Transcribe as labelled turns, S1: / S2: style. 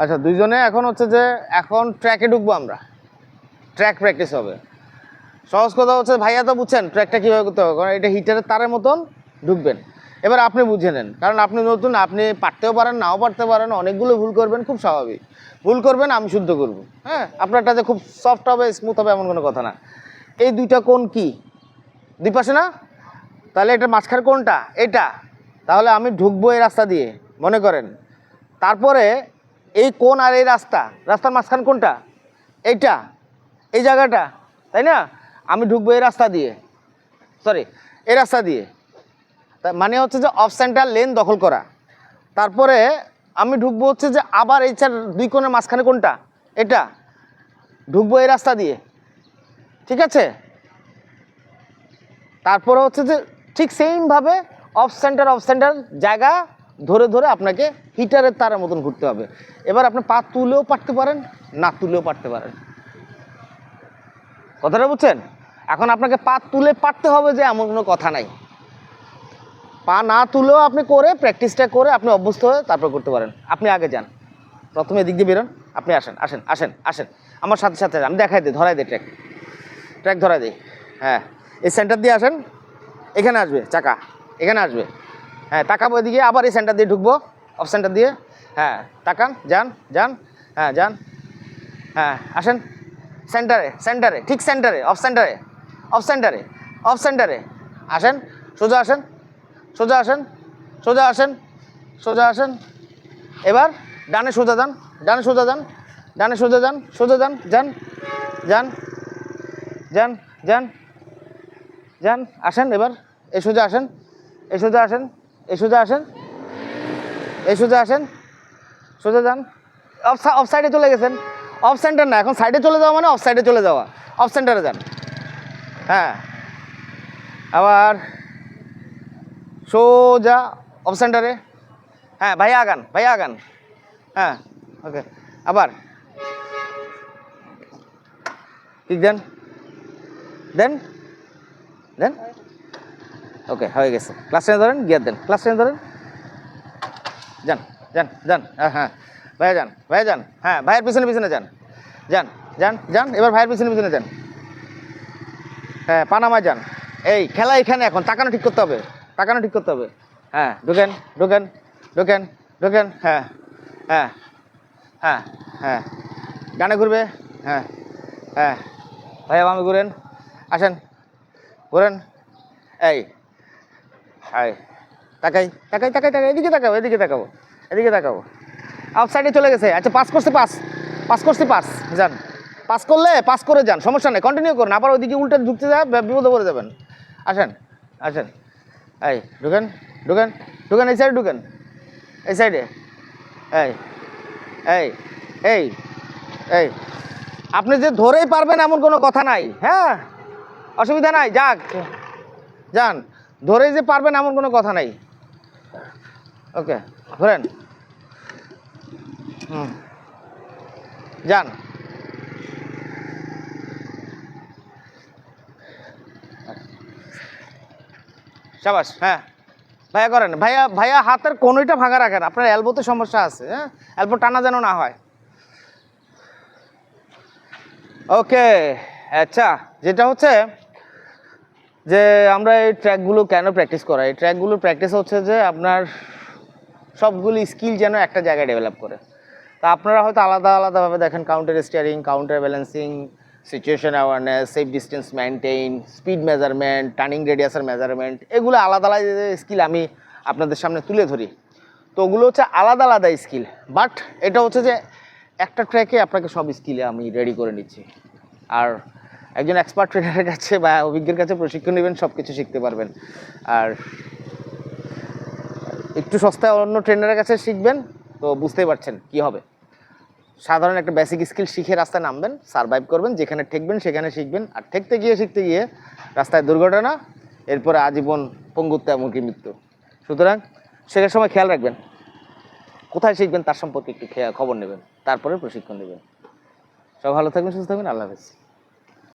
S1: আচ্ছা দুইজনে এখন হচ্ছে যে এখন ট্র্যাকে ঢুকবো আমরা। ট্র্যাক প্র্যাকটিস হবে। সহজ কথা হচ্ছে, ভাইয়া তো বুঝছেন ট্র্যাকটা কীভাবে করতে হবে, কারণ এটা হিটারের তারের মতন ঢুকবেন। এবার আপনি বুঝে নেন, কারণ আপনি নতুন, আপনি পারতেও পারেন, নাও পারতে পারেন, অনেকগুলো ভুল করবেন, খুব স্বাভাবিক। ভুল করবেন, আমি শুদ্ধ করব। হ্যাঁ? আপনারটা যে খুব সফট হবে স্মুথ হবে, এমন কোনো কথা না। এই দুইটা কোন কি? দুই পাশে না? তাহলে এটা মাঝখানে কোনটা এটা। তাহলে আমি ঢুকবো এই রাস্তা দিয়ে, মনে করেন। তারপরে এই কোন আর এই রাস্তা? রাস্তার মাঝখান কোনটা? এইটা। এই জায়গাটা। তাই না? আমি ঢুকবো এই রাস্তা দিয়ে। সরি এই রাস্তা দিয়ে। তা মানে হচ্ছে যে অফ সেন্টার লেন দখল করা। তারপরে আমি ঢুকবো হচ্ছে যে আবার এই চার দুই কোণের মাঝখানে কোনটা? এটা। ঢুকবো এই রাস্তা দিয়ে। ঠিক আছে? তারপরে হচ্ছে যে ঠিক সেমভাবে অফ সেন্টার অফ সেন্টার জায়গা ধরে ধরে আপনাকে হিটারের তারের মতন ঘুরতে হবে। এবার আপনি পা তুলেও পারতে পারেন, না তুলেও পারতে পারেন। কথাটা বুঝছেন? এখন আপনাকে পা তুলে পারতে হবে যে এমন কোনো কথা নাই। পা না তুলেও আপনি করে, প্র্যাকটিসটা করে আপনি অভ্যস্ত হয়ে তারপর করতে পারেন। আপনি আগে যান। প্রথমে এদিক দিয়ে বেরোন। আপনি আসেন আসেন আসেন আসেন। আমার সাথে সাথে আমি দেখাই দিই, ধরাই দিই ট্র্যাক ট্র্যাক ধরাই দিই। হ্যাঁ। এই সেন্টার দিয়ে আসেন। এখানে আসবে, চাকা। এখানে আসবে। হ্যাঁ তাকাবো এদিকে, আবার এই সেন্টার দিয়ে ঢুকবো অফ সেন্টার দিয়ে। হ্যাঁ তাকান, যান যান হ্যাঁ যান। হ্যাঁ আসেন। সেন্টারে সেন্টারে ঠিক সেন্টারে অফ সেন্টারে অফ সেন্টারে অফ সেন্টারে আসেন, সোজা আসেন সোজা আসেন সোজা আসেন সোজা আসেন। এবার ডানে সোজা যান, ডানে সোজা যান, ডানে সোজা যান সোজা যান যান যান যান যান যান। আসেন এবার, এই সোজা আসেন এ সোজা আসেন। এই সোজা আসেন। এই সোজা আসেন। সোজা যান। অফ সাইডে চলে গেছেন। অফ সেন্টার না, এখন সাইডে চলে যাওয়া মানে অফ সাইডে চলে যাওয়া। অফ সেন্টারে যান। হ্যাঁ। আবার সোজা অফ সেন্টারে হ্যাঁ ভাইয়া আগান ভাইয়া আগান। হ্যাঁ ওকে আবার। ঠিক দেন। দেন। দেন। ওকে হয়ে গেছে। ক্লাস টেনে ধরেন, গিয়ার দেন। ক্লাস টেনে ধরেন। যান যান যান হ্যাঁ হ্যাঁ। ভাইয়া যান ভাইয়া যান। হ্যাঁ ভাইয়ের পিছনে পিছনে যান। যান যান যান, এবার ভাইয়ের পিছনে পিছনে যান। হ্যাঁ পানামায় যান। এই, খেলা এখানে এখন, তাকানো ঠিক করতে হবে। তাকানো ঠিক করতে হবে। হ্যাঁ ঢুকেন ঢুকেন ঢুকেন ঢুকেন হ্যাঁ হ্যাঁ হ্যাঁ হ্যাঁ। ডানে ঘুরবে? হ্যাঁ হ্যাঁ। ভাইয়া বামে ঘুরেন। আসেন, ঘুরেন। এই হাই তাকাই তাকাই তাকাই তাকাই, এদিকে তাকাবো এদিকে তাকাবো এদিকে তাকাবো আউট সাইডে চলে গেছে। আচ্ছা পাস করছে পাস পাস করছে পাস যান। পাস করলে পাস করে যান, সমস্যা নেই কন্টিনিউ করুন। আবার ওইদিকে উল্টে ঢুকতে যা বিপদে পড়ে যাবেন। আসেন আসেন। এই, ঢুকেন ঢুকেন ঢুকেন, এই সাইডে ঢুকেন। এই সাইডে এই এই এই এই। আপনি যে ধরেই পারবেন এমন কোনো কথা নাই হ্যাঁ? অসুবিধা নাই, যাক। যান। ধরেই যে পারবেন এমন কোনো কথা নাই। ওকে, ধরেন। হুম। যান। সাবাস হ্যাঁ। ভাইয়া করেন, ভাইয়া ভাইয়া হাতের কোনোটা ভাঙা রাখেন, আপনার এলবোতে সমস্যা আছে হ্যাঁ? অ্যালবো টানা যেন না হয়। ওকে আচ্ছা যেটা হচ্ছে যে আমরা এই ট্র্যাকগুলো কেন প্র্যাকটিস করাই? এই ট্র্যাকগুলো প্র্যাকটিস হচ্ছে যে আপনার সবগুলো স্কিল যেন একটা জায়গায় ডেভেলপ করে। তা আপনারা হয়তো আলাদা আলাদাভাবে দেখেন counter steering counter balancing situation awareness safe distance maintain speed measurement turning রেডিয়াসের measurement এগুলো আলাদা আলাদা স্কিল আমি আপনাদের সামনে তুলে ধরি। তো ওগুলো হচ্ছে আলাদা আলাদা স্কিল বাট এটা হচ্ছে যে একটা ট্র্যাকে আপনাকে সব স্কিলে আমি রেডি করে নিচ্ছি। আর একজন এক্সপার্ট ট্রেনারের কাছে বা অভিজ্ঞের কাছে প্রশিক্ষণ নেবেন সব কিছু শিখতে পারবেন। আর একটু সস্তায় অন্য ট্রেনারের কাছে শিখবেন, তো বুঝতেই পারছেন কি হবে। সাধারণ একটা বেসিক স্কিল শিখে রাস্তায় নামবেন সারভাইভ করবেন, যেখানে ঠেকবেন সেখানে শিখবেন। আর ঠেকতে গিয়ে, শিখতে গিয়ে রাস্তায় দুর্ঘটনা, এরপরে আজীবন পঙ্গুত্ব এমনকি মৃত্যু। সুতরাং শেখার সময় খেয়াল রাখবেন। কোথায় শিখবেন তার সম্পর্কে একটু খবর নেবেন, তারপরে প্রশিক্ষণ নেবেন সব ভালো থাকবেন, সুস্থ থাকবেন, আল্লাহ হাফেজ।